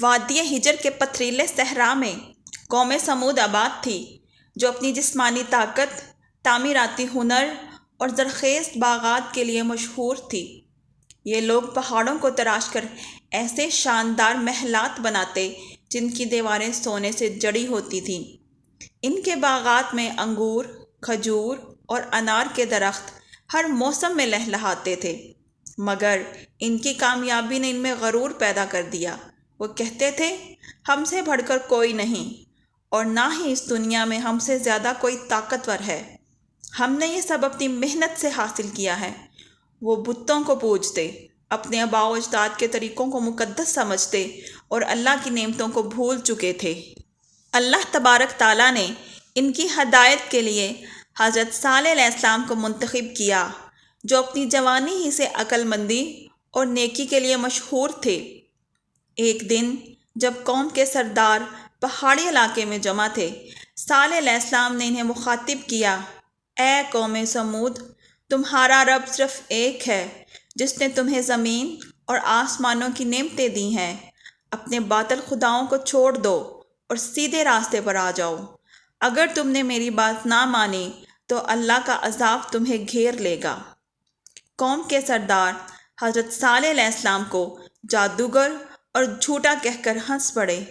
وادی ہجر کے پتھریلے صحرا میں قوم سمود آباد تھی، جو اپنی جسمانی طاقت، تعمیراتی ہنر اور زرخیز باغات کے لیے مشہور تھی۔ یہ لوگ پہاڑوں کو تراش کر ایسے شاندار محلات بناتے جن کی دیواریں سونے سے جڑی ہوتی تھیں۔ ان کے باغات میں انگور، کھجور اور انار کے درخت ہر موسم میں لہلہاتے تھے، مگر ان کی کامیابی نے ان میں غرور پیدا کر دیا۔ وہ کہتے تھے، ہم سے بڑھ کر کوئی نہیں اور نہ ہی اس دنیا میں ہم سے زیادہ کوئی طاقتور ہے۔ ہم نے یہ سب اپنی محنت سے حاصل کیا ہے۔ وہ بتوں کو پوجتے، اپنے آبا و اجداد کے طریقوں کو مقدس سمجھتے اور اللہ کی نعمتوں کو بھول چکے تھے۔ اللہ تبارک تعالیٰ نے ان کی ہدایت کے لیے حضرت صالح علیہ السلام کو منتخب کیا، جو اپنی جوانی ہی سے عقل مندی اور نیکی کے لیے مشہور تھے۔ ایک دن جب قوم کے سردار پہاڑی علاقے میں جمع تھے، صالح علیہ السلام نے انہیں مخاطب کیا، اے قوم سمود، تمہارا رب صرف ایک ہے، جس نے تمہیں زمین اور آسمانوں کی نعمتیں دی ہیں۔ اپنے باطل خداؤں کو چھوڑ دو اور سیدھے راستے پر آ جاؤ۔ اگر تم نے میری بات نہ مانی تو اللہ کا عذاب تمہیں گھیر لے گا۔ قوم کے سردار حضرت صالح علیہ السلام کو جادوگر اور جھوٹا کہہ کر ہنس پڑے۔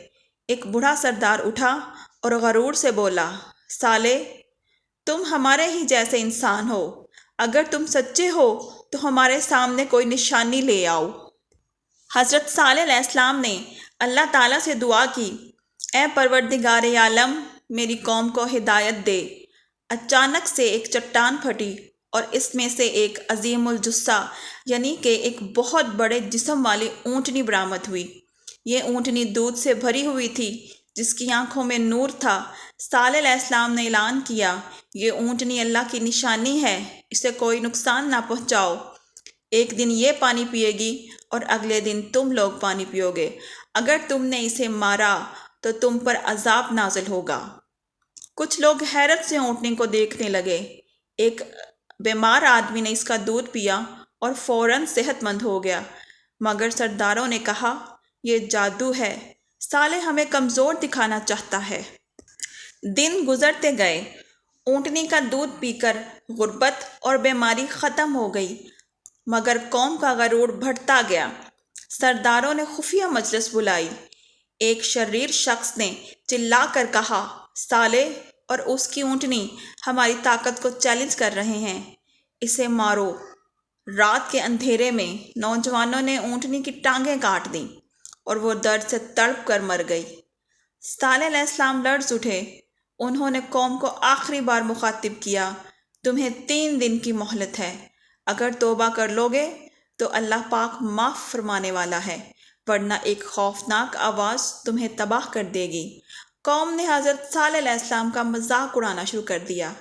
ایک بوڑھا سردار اٹھا اور غرور سے بولا صالح تم ہمارے ہی جیسے انسان ہو۔ اگر تم سچے ہو، تو ہمارے سامنے کوئی نشانی لے آؤ۔ حضرت صالح علیہ السلام نے اللہ تعالیٰ سے دعا کی، اے پروردگار عالم، میری قوم کو ہدایت دے۔ اچانک سے ایک چٹان پھٹی۔ اور اس میں سے ایک عظیم الجسہ یعنی کہ ایک بہت بڑے جسم والی اونٹنی برآمد ہوئی۔ یہ اونٹنی دودھ سے بھری ہوئی تھی، جس کی آنکھوں میں نور تھا۔ صالح علیہ السلام نے اعلان کیا، یہ اونٹنی اللہ کی نشانی ہے، اسے کوئی نقصان نہ پہنچاؤ۔ ایک دن یہ پانی پیے گی اور اگلے دن تم لوگ پانی پیو گے۔ اگر تم نے اسے مارا تو تم پر عذاب نازل ہوگا۔ کچھ لوگ حیرت سے اونٹنی کو دیکھنے لگے۔ ایک بیمار آدمی نے اس کا دودھ پیا اور فوراً صحت مند ہو گیا۔ مگر سرداروں نے کہا، یہ جادو ہے۔ صالح ہمیں کمزور دکھانا چاہتا ہے۔ دن گزرتے گئے۔ اونٹنی کا دودھ پی کر غربت اور بیماری ختم ہو گئی۔ مگر قوم کا غرور بڑھتا گیا۔ سرداروں نے خفیہ مجلس بلائی۔ ایک شریر شخص نے چلا کر کہا صالح اور اس کی اونٹنی ہماری طاقت کو چیلنج کر رہے ہیں۔ اسے مارو۔ رات کے اندھیرے میں نوجوانوں نے اونٹنی کی ٹانگیں کاٹ دیں اور وہ درد سے تڑپ کر مر گئی۔ صالح علیہ السلام لرز اٹھے انہوں نے قوم کو آخری بار مخاطب کیا، تمہیں تین دن کی مہلت ہے۔ اگر توبہ کر لو گے تو اللہ پاک معاف فرمانے والا ہے، ورنہ ایک خوفناک آواز تمہیں تباہ کر دے گی۔ قوم نے حضرت صالح علیہ السلام کا مذاق اڑانا شروع کر دیا۔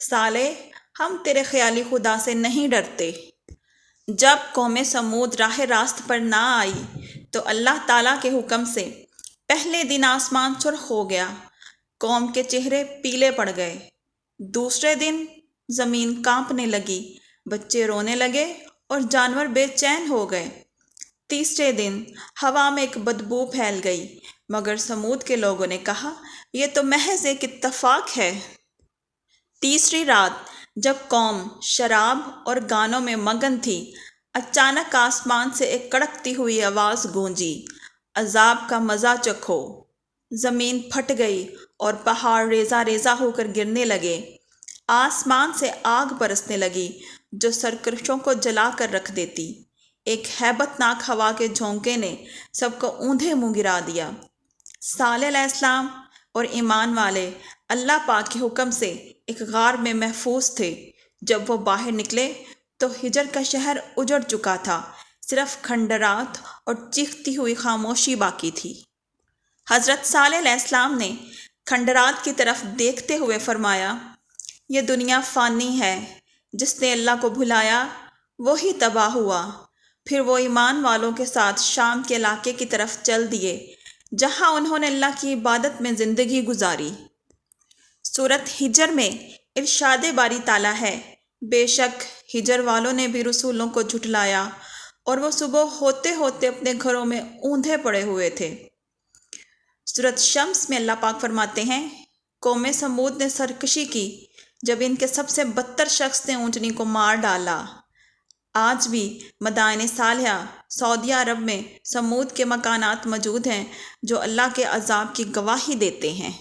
صالح، ہم تیرے خیالی خدا سے نہیں ڈرتے۔ جب قوم سمود راہ راست پر نہ آئی، تو اللہ تعالیٰ کے حکم سے پہلے دن آسمان سرخ ہو گیا۔ قوم کے چہرے پیلے پڑ گئے۔ دوسرے دن زمین کانپنے لگی، بچے رونے لگے اور جانور بے چین ہو گئے۔ تیسرے دن ہوا میں ایک بدبو پھیل گئی۔ مگر سمود کے لوگوں نے کہا، یہ تو محض ایک اتفاق ہے۔ تیسری رات، جب قوم شراب اور گانوں میں مگن تھی، اچانک آسمان سے ایک کڑکتی ہوئی آواز گونجی۔ عذاب کا مزہ چکھو۔ زمین پھٹ گئی اور پہاڑ ریزہ ریزہ ہو کر گرنے لگے۔ آسمان سے آگ برسنے لگی، جو سرکرشوں کو جلا کر رکھ دیتی۔ ایک ہیبت ناک ہوا کے جھونکے نے سب کو اوندھے منہ گرا دیا۔ صالح علیہ السلام اور ایمان والے اللہ پاک کے حکم سے ایک غار میں محفوظ تھے۔ جب وہ باہر نکلے تو ہجر کا شہر اجڑ چکا تھا۔ صرف کھنڈرات اور چیختی ہوئی خاموشی باقی تھی۔ حضرت صالح علیہ السلام نے کھنڈرات کی طرف دیکھتے ہوئے فرمایا، یہ دنیا فانی ہے، جس نے اللہ کو بھلایا، وہی تباہ ہوا۔ پھر وہ ایمان والوں کے ساتھ شام کے علاقے کی طرف چل دیے۔ جہاں انہوں نے اللہ کی عبادت میں زندگی گزاری۔ صورت ہجر میں ارشاد باری تعالیٰ ہے۔ بے شک ہجر والوں نے بھی رسولوں کو جھٹلایا اور وہ صبح ہوتے ہوتے اپنے گھروں میں اوندھے پڑے ہوئے تھے۔ صورت شمس میں اللہ پاک فرماتے ہیں، قوم سمود نے سرکشی کی، جب ان کے سب سے بدتر شخص نے اونٹنی کو مار ڈالا۔ آج بھی مدائن صالحہ سعودی عرب میں سمود کے مکانات موجود ہیں جو اللہ کے عذاب کی گواہی دیتے ہیں۔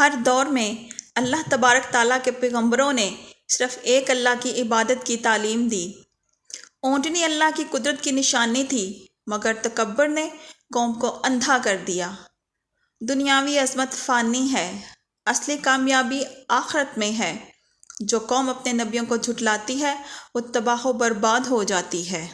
ہر دور میں اللہ تبارک تعالیٰ کے پیغمبروں نے صرف ایک اللہ کی عبادت کی تعلیم دی۔ اونٹنی اللہ کی قدرت کی نشانی تھی، مگر تکبر نے قوم کو اندھا کر دیا۔ دنیاوی عظمت فانی ہے، اصلی کامیابی آخرت میں ہے۔ جو قوم اپنے نبیوں کو جھٹلاتی ہے وہ تباہ و برباد ہو جاتی ہے۔